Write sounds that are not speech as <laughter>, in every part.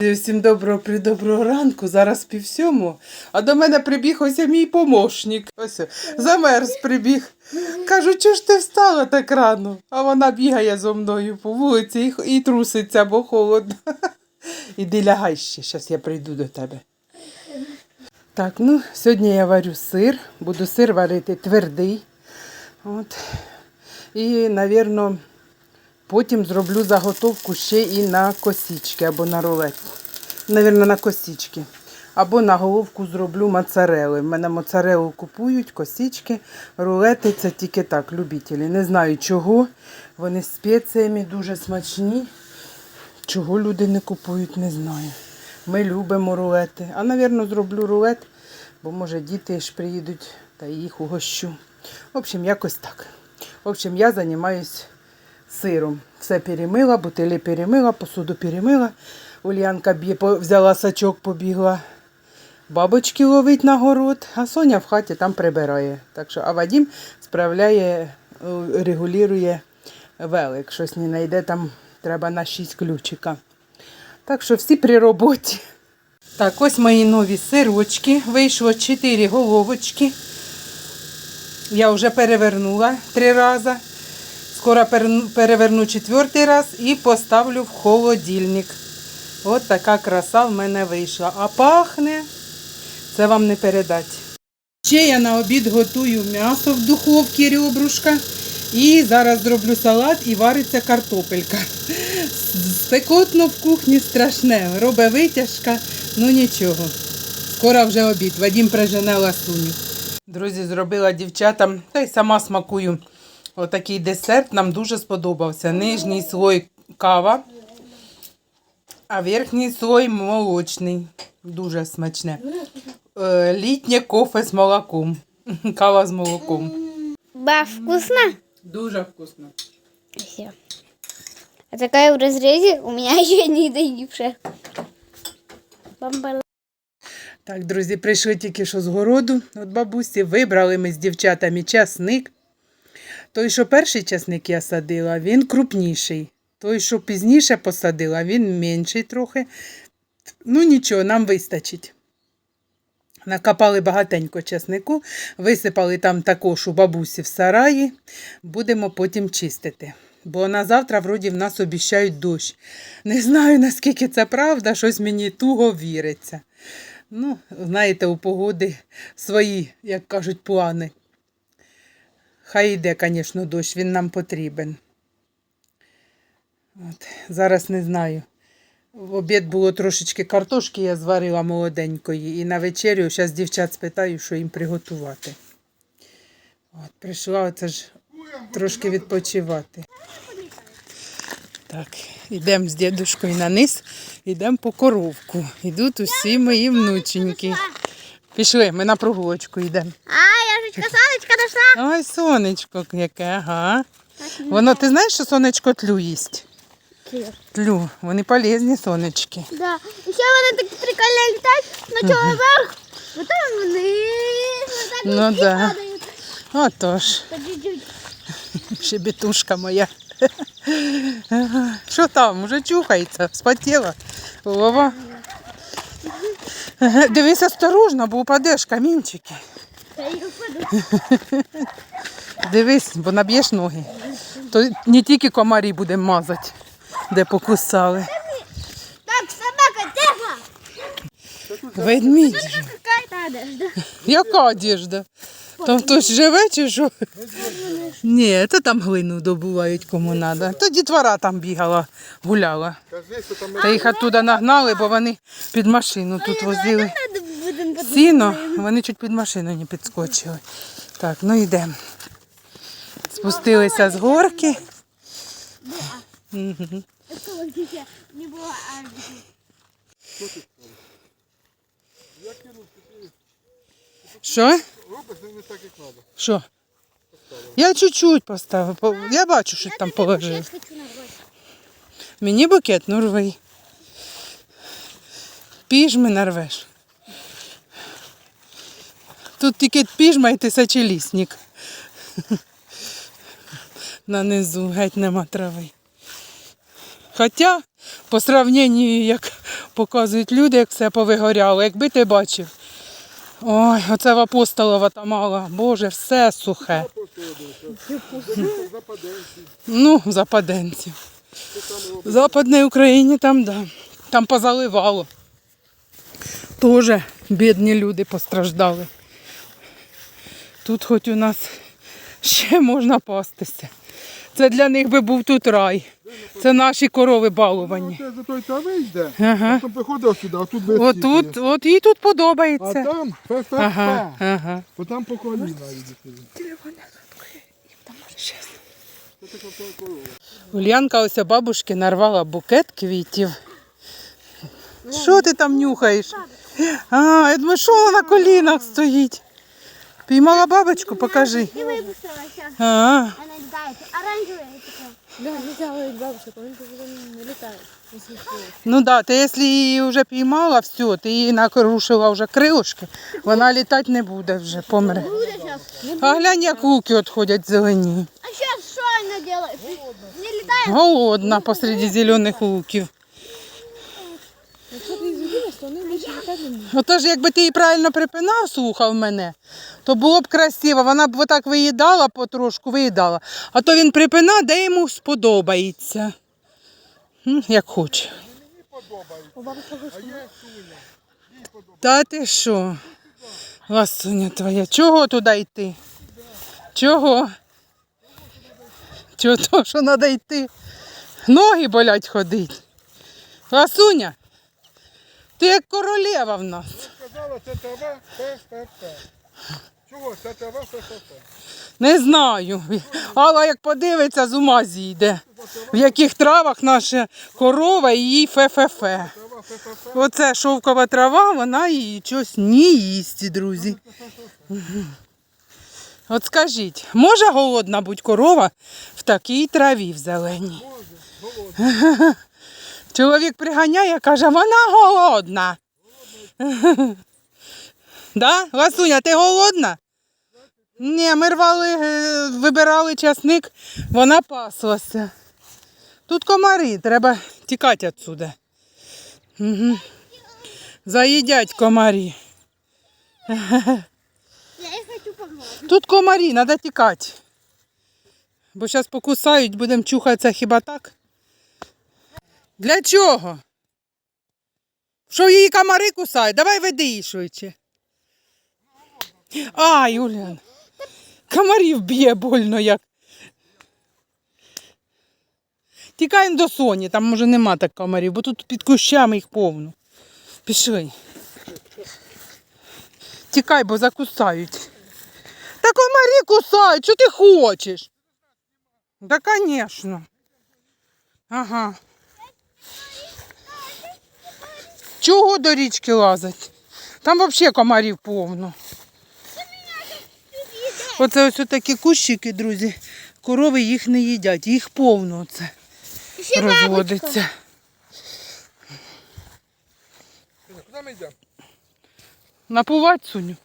Всім доброго придоброго ранку, зараз пів сьому. А до мене прибіг ось мій помощник. Ось замерз прибіг. Кажу, чого ж ти встала так рано? А вона бігає зо мною по вулиці і, і труситься, бо холодно. <laughs> Іди лягай ще, зараз я прийду до тебе. Так, ну, сьогодні я варю сир, буду сир варити твердий. От. І, мабуть, Потім зроблю заготовку ще і на косічки або на рулет. Навірно, на косічки. Або на головку зроблю моцарели. В мене моцарелу купують, косічки, рулети це тільки так, любителі. Не знаю чого. Вони спеціями дуже смачні. Чого люди не купують, не знаю. Ми любимо рулети. А, навірно, зроблю рулет, бо може діти ж приїдуть та їх угощу. В общем, якось так. В общем, я займаюсь сиром. Все перемила, бутилі перемила, посуду перемила. Ульянка б'є, взяла сачок, побігла. Бабочки ловить на город, а Соня в хаті там прибирає. Так що, а Вадим справляє, е, регулює велик. Щось не знайде, там треба на 6 ключика. Так що всі при роботі. Так, ось мої нові сирочки. Вийшло 4 головочки. Я вже перевернула три рази. Скоро переверну четвертий раз і поставлю в холодильник. От така краса в мене вийшла. А пахне, це вам не передати. Ще я на обід готую м'ясо в духовці ребрушка. І зараз зроблю салат і вариться картопелька. Спекотно в кухні страшне. Робе витяжка, ну нічого. Скоро вже обід. Вадім прижене ласуню. Друзі, зробила дівчатам, та й сама смакую. Отакий десерт нам дуже сподобався. Нижній слой кава, а верхній слой молочний. Дуже смачне. Е, Літнє кофе з молоком. <laughs> Кава з молоком. Ба, вкусно? Дуже вкусно. Все. А такая в разрезе у меня <laughs> еще не. Бамбала. Так, друзі, прийшли тільки що з городу від бабусі. Вибрали ми з дівчатами часник. Той, що перший часник я садила, він крупніший. Той, що пізніше посадила, він менший трохи. Ну нічого, нам вистачить. Накопали багатенько часнику, висипали там також у бабусі в сараї. Будемо потім чистити. Бо на завтра, вроді, в нас обіщають дощ. Не знаю, наскільки це правда, щось мені туго віриться. Ну, знаєте, у погоди свої, як кажуть, плани. Хай йде, звісно, дощ, він нам потрібен. От, зараз не знаю. В обід було трошечки картошки, я зварила молоденької. І на вечерю зараз дівчат спитаю, що їм приготувати. От, прийшла оце ж трошки відпочивати. Так, йдемо з дідушкою на низ, йдемо по коровку. Йдуть усі мої внученьки. Пішли, ми на прогулочку йдемо. А, я же касалочка дошла. Ой, сонечко яке, ага. Воно, ти знаєш, що сонечко тлю їсть? Тлю, вони полезні сонечки. Да. І ще вони так прикольно літають, спочатку вверх, потім вниз, отак Ну і да. падають. Отож, чуть-чуть. моя. Що там, уже чухається, спотіла. Ага, Дивись осторожно, бо упадеш камінчики. Та я впаду. Дивись, бо наб'єш ноги. То не тільки комарі будемо мазати, де покусали. Так, собака, тихо. Ведмідь. Какая-то одежда. Яка одежда? Там хтось живе чи що? Ні, то там глину добувають кому треба. То дітвора там бігала, гуляла. Та їх оттуда нагнали, бо вони під машину тут возили. Будем под... Сіно, вони чуть під машину не підскочили. Так, ну йдемо. Спустилися з горки. Не. Що? Що? Я чуть-чуть поставив. Я бачу, що там положив. Мені букет, ну рви. Піжми нарвеш. Тут тільки піжма і тисячолісник. На низу геть нема трави. Хоча, по сравненню, як показують люди, як все повигоряло. Якби ти бачив. Ой, оце в апостолова та мала. Боже, все сухе. Ну, западенці. В Западній Україні там, да. Там позаливало. Тоже бідні люди постраждали. Тут хоч у нас ще можна пастися. Це для них би був тут рай. Це наші корови балувані. Це за той трави йде. Ага. Потім приходив сюди, а тут без Отут, сіти. от їй тут А подобається. там фе-фе-фе. Ага, ага. Бо там по коліна їдете. Це така корова. Ульянка ось у бабушки нарвала букет квітів. Що ти там нюхаєш? А, я думаю, що вона на колінах стоїть. Піймала бабочку, покажи. И выпустилась. А, Она летает. Оранжевая такая. Да, нельзя ловить бабушек, он летает. Если ну да, ти якщо її вже піймала, все, ти її накрушила вже крилишки, вона літати не буде вже, помре. Буде. А глянь, як луки відходять зелені. А сейчас что она делает? Не летает? Голодна посеред зелених луків. Якщо ти їх зупиниш, то вони більше літати не будуть. Отож, якби ти її правильно припинав, слухав мене, то було б красиво. Вона б отак виїдала потрошку, виїдала. А то він припина, де йому сподобається. Як хоче. Та ти що? Ласуня твоя, чого туди йти? Чого? Чого то, що треба йти? Ноги болять ходить. Ласуня, ти як королева в нас. Сказала, це трава фе-фе-фе. Чого? Це трава фе-фе-фе. Не знаю. Алла як подивиться, з ума зійде. В яких травах наша корова і їй фе-фе-фе. Трава. Оце шовкова трава, вона її щось не їсть, друзі. От скажіть, може голодна будь корова в такій траві в зеленій? Чоловік приганяє, каже, вона голодна. <laughs> Да? Ласуня, ти голодна? Ні, ми рвали, е, вибирали часник, вона паслася. Тут комари, треба тікати відсюди. Угу. Заїдять комарі. Тут комарі, треба тікати. Бо зараз покусають, будемо чухатися хіба так? Для чого? Що її комари кусають? Давай веди її швидше. Ай, Улян. Комарів б'є больно як. Тікаємо до Соні, там може нема так комарів, бо тут під кущами їх повно. Пішли. Тікай, бо закусають. Та комарі кусають, що ти хочеш? Да, звісно. Ага. Чого до річки лазать? Там взагалі комарів повно. Оце ось такі кущики, друзі. Корови їх не їдять, їх повно це розводиться. Куди ми йдемо? Напувати Соню.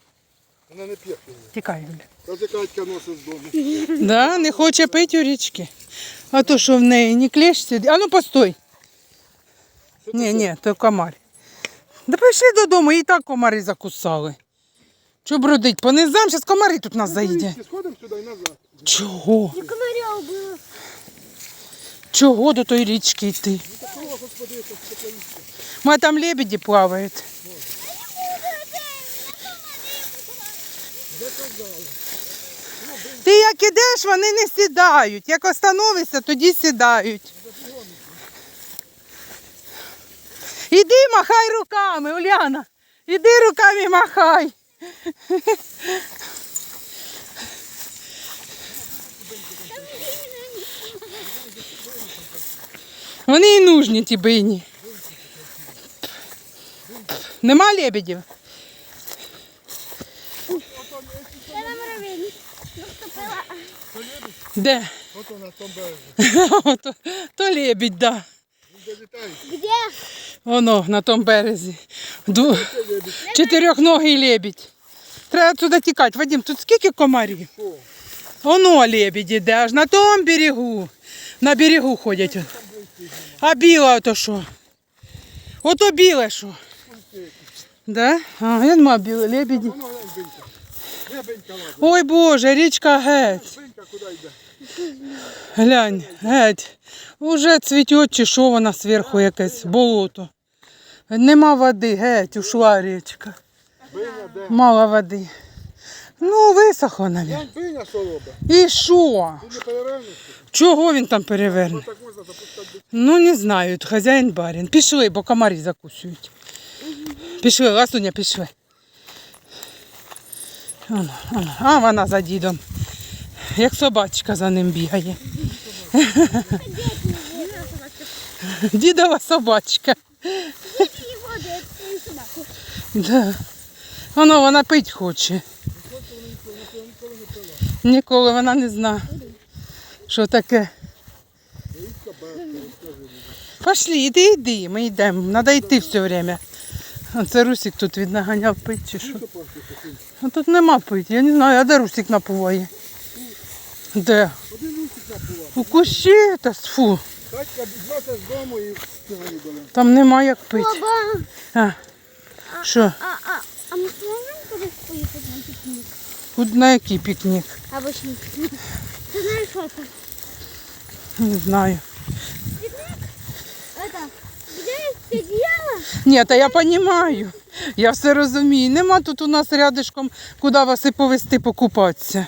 Вона не п'є. Тікай, Юля. Та це Катька носить з дому. Да, не хоче пити у річки. А то що в неї не клещ сидить. А ну постой. Ні, ні, то комар. Да пішли додому, і так комари закусали. Що бродить? По низам, зараз комари тут нас заїдять. Сходимо сюди і назад. Чого? Чого до тої річки йти? Ми там лебеді плавають. Ти як ідеш, вони не сідають. Як остановишся, тоді сідають. Іди махай руками, Уляна. Іди руками махай. Вони і нужні ті бині. Нема лебедів? На. Де? От вона в тому березі. <laughs> то, лебідь, да. Где? Воно на тому березі. Ду... Чотирьохногий лебідь. Треба туди тікати. Вадим, тут скільки комарів? Воно лебідь іде, аж на тому берегу. На берегу ходять. А біла то що? Ото біле що? Да? А, я нема біле, лебеді. Ой Боже, річка геть. Глянь, геть. Уже цвітет чи що вона зверху якесь, болото. Нема води, геть, ушла річка. Мало води. Ну, висохло навіть. І що? Чого він там переверне? Ну, не знаю, хазяїн барин. Пішли, бо комарі закусують. Пішли, ласуня, пішли. А вона за дідом. Як собачка за ним бігає. Дідова собачка. Да. Воно вона пить хоче. Ніколи вона не знає, що таке. Пошли, іди, йди, ми йдемо. Треба йти все время. А це Русик тут від наганяв пить чи що. А тут нема пить, я не знаю, а де Русик напуває? Де? У кущі та фу. Катька візьмете з дому і сьогодні. Там нема як. Баба, А, що? а, а, а ми зможемо кудись поїхати на пікнік? Тут на який пікнік? Або ж не пікнік. Ти знаєш, що це? Не знаю. Это, где сидела? Ні, та я розумію. Я все розумію. Нема тут у нас рядишком, куди вас і повезти покупатися.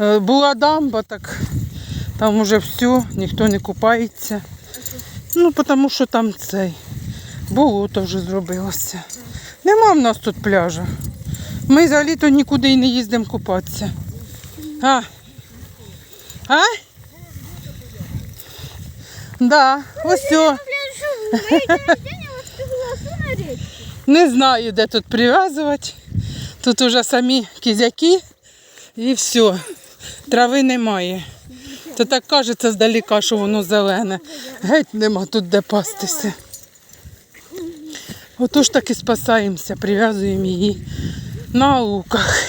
Е, Була дамба, так там уже все, ніхто не купається. Ну, тому що там цей болото вже зробилося. Нема в нас тут пляжу. Ми за літо нікуди і не їздимо купатися. А? А? Да, ось. о. <laughs> Не знаю, де тут прив'язувати. Тут уже самі кізяки і все. Трави немає. Це так кажеться здаліка, що воно зелене. Геть нема тут де пастися. Отож так і спасаємося, прив'язуємо її на луках.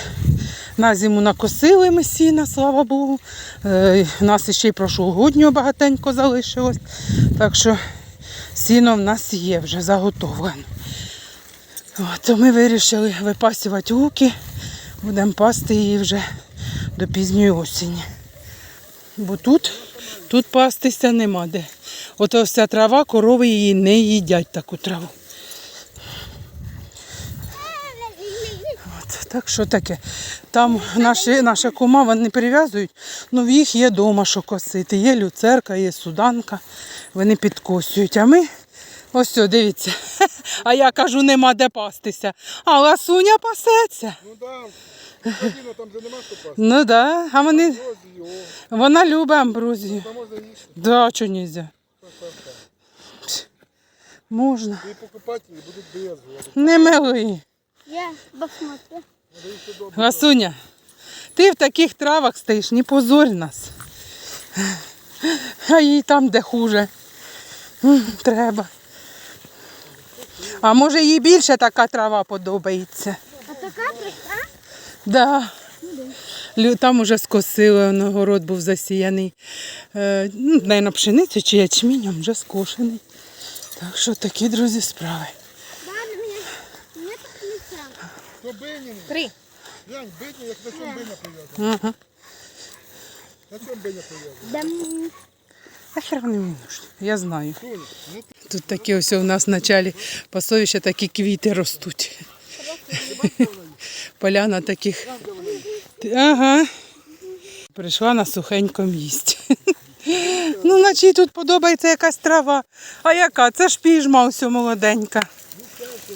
На зиму накосили ми сіна, слава Богу. Е, У нас ще й прошлогоднього багатенько залишилось. Так що сіно в нас є вже заготовлене. От, то ми вирішили випасувати луки, будемо пасти її вже до пізньої осені. Бо тут, тут пастися нема де. Ото вся трава, корови її не їдять таку траву. Так що таке. Там наші, наша кума вони не прив'язують, але в їх є вдома, що косити. Є люцерка, є суданка, вони підкосують. А ми ось все, дивіться. <laughs> А я кажу, нема де пастися. А ласуня пасеться. Ну да, там же нема що пасти. Ну так, да. а вони, вона любить амброзію. там можна їсти. Да, що нельзя. Можна. І покупателі будуть. Не мили. Я посмотрю. Ласуня, ти в таких травах стоїш, не позорь нас. А їй там, де хуже. Треба. А може їй більше така трава подобається? А така проста? Да. Там уже скосили, воно, город був засіяний. Е, ну, на пшеницю чи ячмінем вже скошений. Так що такі, друзі, справи. Ладно, мені, мені так не треба. Три. Глянь, бині, як на чому биня прив'язана. Ага. На чому биня прив'язана? А хер вони мені нужні, я знаю. Соня, ну Тут такі ось у нас в началі пасовища такі квіти ростуть. <laughs> Поляна таких. Ага. Прийшла на сухенькому місці. <laughs> Ну, наче їй тут подобається якась трава. А яка? Це ж піжма ось молоденька.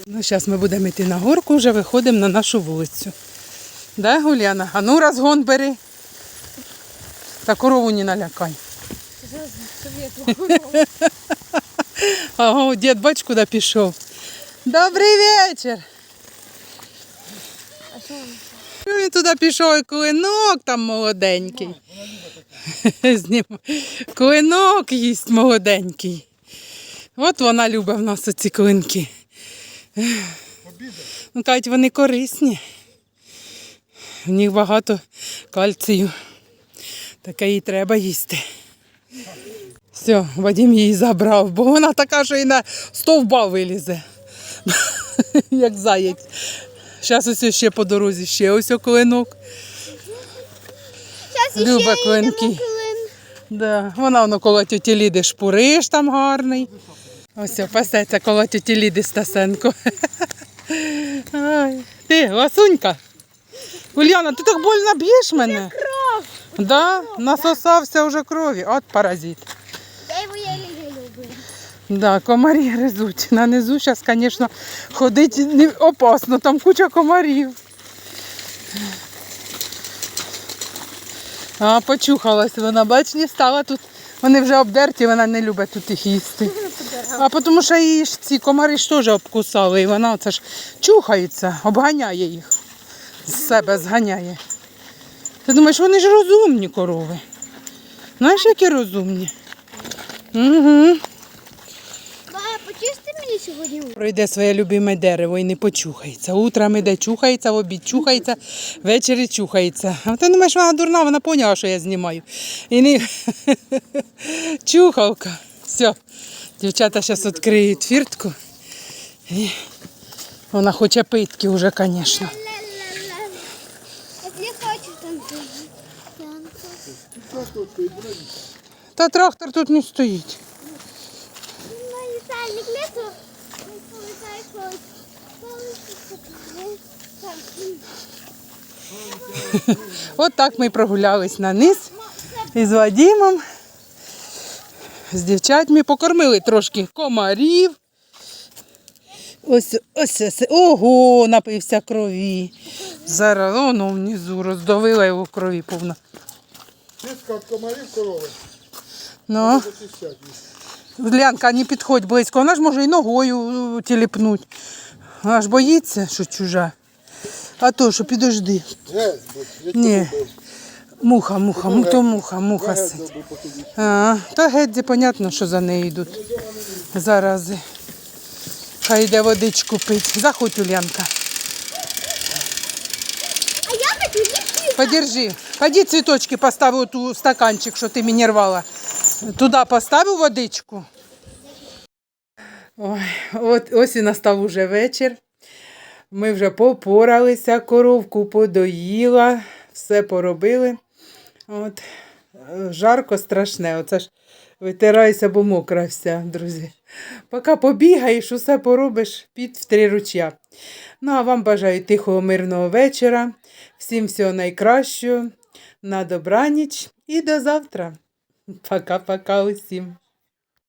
Ну, зараз ми будемо йти на горку, вже виходимо на нашу вулицю. Да, Гуляна? А ну розгон бери. Та корову не налякай. Ага, <laughs> дід, бач, куди пішов. Добрий вечір. Він туди пішов і клинок там молоденький. <laughs> Клинок їсть молоденький. От вона любить в нас оці клинки. Ну, кажуть, вони корисні. В них багато кальцію. Таке їй треба їсти. Все, Вадим її забрав, бо вона така, що і на стовба вилізе. <laughs> Як заєць. Зараз ось ще по дорозі, ще ось о клинок. Люба клинки. клин. Да. Вона воно коло тіті Ліди шпуриш там гарний. Ось пасеться коло тіті Ліди Стасенко. Ай. Ти, ласунька. Уляна, ти так больно б'єш мене? Кров. Да, насосався вже крові. От паразит. Я його єлі люблю. Да, комарі гризуть. На низу зараз, звісно, ходити не опасно, там куча комарів. А, почухалась вона, бач, не стала тут. Вони вже обдерті, вона не любить тут їх їсти. А тому що її ж ці комари ж теж обкусали, і вона це ж чухається, обганяє їх. З себе зганяє. Ти думаєш, вони ж розумні корови. Знаєш, які розумні? Угу. Мені сьогодні. Пройде своє любиме дерево і не почухається. Утром іде чухається, в обід чухається, ввечері чухається. А ти думаєш, вона дурна, вона поняла, що я знімаю. І не <laughs> чухалка. Все. Дівчата зараз відкриють фіртку. І вона хоче питки вже, звісно. Та трактор тут не стоїть. <laughs> От так ми прогулялись на низ із Вадимом. З дівчатами покормили трошки комарів. Ось, ось, ось. Ого, напився крові. Зараз воно внизу роздавила його крові повно. Чистка комарів корови. Ну, Зачищать їх. Лянка, не підходь близько, вона ж може і ногою е, тіліпнуть. Вона ж боїться, що чужа. А то, що підожди. Ні. Муха, муха, му, то муха, муха сидить. А, та геть, понятно, що за нею йдуть. Зарази. Хай йде водичку пить. Заходь, Улянка. А я хочу їсти. Подержи. Ходи цвіточки поставив у стаканчик, що ти мені рвала. Туди поставив водичку. Ой, от ось і настав уже вечір. Ми вже попоралися, коровку подоїла, все поробили. От, жарко страшне. Оце ж витирайся, бо мокра вся, друзі. Поки побігаєш, усе поробиш під в три ручя. Ну, а вам бажаю тихого, мирного вечора. Всім всього найкращого. На добраніч і до завтра. Пока-пока усім.